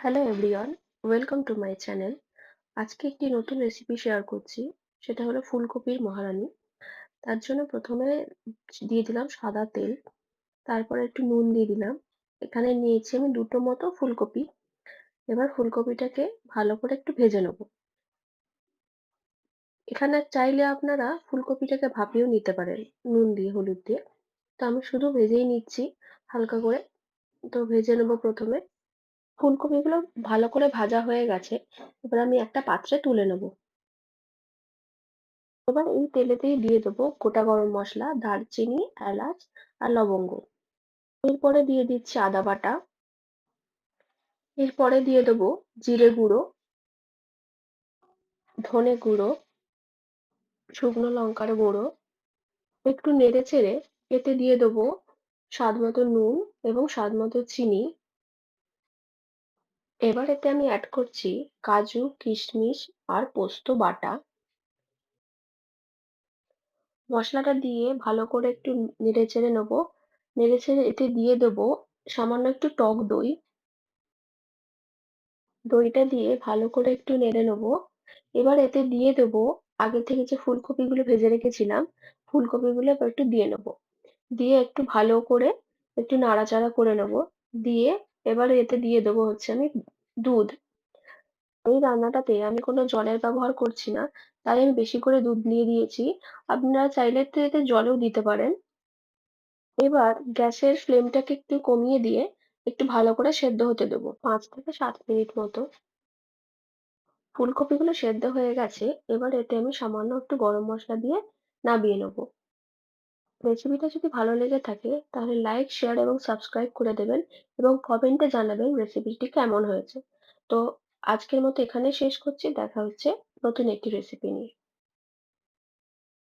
Hello everyone welcome to my channel আজকে একটি নতুন রেসিপি শেয়ার করছি, সেটা হলো ফুলকপির মহারানি। তার জন্য প্রথমে দিয়ে দিলাম সাদা তেল, তারপরে একটু নুন দিয়ে দিলাম। এখানে নিয়েছি আমি দুটো মতো ফুলকপি। এবার ফুলকপিটাকে ভালো করে একটু ভেজে নেব। এখানে চাইলে আপনারা ফুলকপিটাকে ভাপিয়েও নিতে পারেন, নুন দিয়ে, হলুদ দিয়ে। তো আমি শুধু ভেজেই নিচ্ছি, হালকা করে। তো ভেজে নেব প্রথমে। ফুলকপিগুলো ভালো করে ভাজা হয়ে গেছে, এবার আমি একটা পাত্রে তুলে নেব। এবার এই তেলেতেই দিয়ে দেবো গোটা গরম মশলা, দারচিনি, এলাচ আর লবঙ্গ। এরপরে দিয়ে দিচ্ছি আদা বাটা। এরপরে দিয়ে দেবো জিরে গুঁড়ো, ধনে গুঁড়ো, শুকনো লঙ্কার গুঁড়ো। একটু নেড়ে চেড়ে এতে দিয়ে দেবো স্বাদ মতো নুন এবং স্বাদ মতো চিনি। এবার এতে আমি অ্যাড করছি কাজু, কিশমিশ আর পোস্ত বাটা। মশলাটা দিয়ে ভালো করে একটু নেড়ে চেড়ে নেব। নেড়ে চেড়ে এতে দিয়ে দেবো সামান্য একটু টক দই। দইটা দিয়ে ভালো করে একটু নেড়ে নেব। এবার এতে দিয়ে দেবো আগে থেকে যে ফুলকপিগুলো ভেজে রেখেছিলাম, ফুলকপিগুলো এবার একটু দিয়ে নেব। দিয়ে একটু ভালো করে একটু নাড়াচাড়া করে নেব। দিয়ে এবার এতে দিয়ে দেবো হচ্ছে আমি দুধ। এই রান্নাটাতে আমি কোনো জলের ব্যবহার করছি না, তাই আমি বেশি করে দুধ দিয়ে দিয়েছি। আপনারা চাইলে তো এতে জলও দিতে পারেন। এবার গ্যাসের ফ্লেমটাকে একটু কমিয়ে দিয়ে একটু ভালো করে সেদ্ধ হতে দেবো, পাঁচ থেকে সাত মিনিট মতো। ফুলকপিগুলো সেদ্ধ হয়ে গেছে, এবার এতে আমি সামান্য একটু গরম মশলা দিয়ে নামিয়ে নেব। রেসিপিটা যদি ভালো লেগে থাকে, তাহলে লাইক শেয়ার এবং সাবস্ক্রাইব করে দেবেন এবং কমেন্টে জানাবেন রেসিপিটি কেমন হয়েছে। তো আজকের মতো এখানে শেষ করছি। দেখা হচ্ছে নতুন একটি রেসিপি নিয়ে।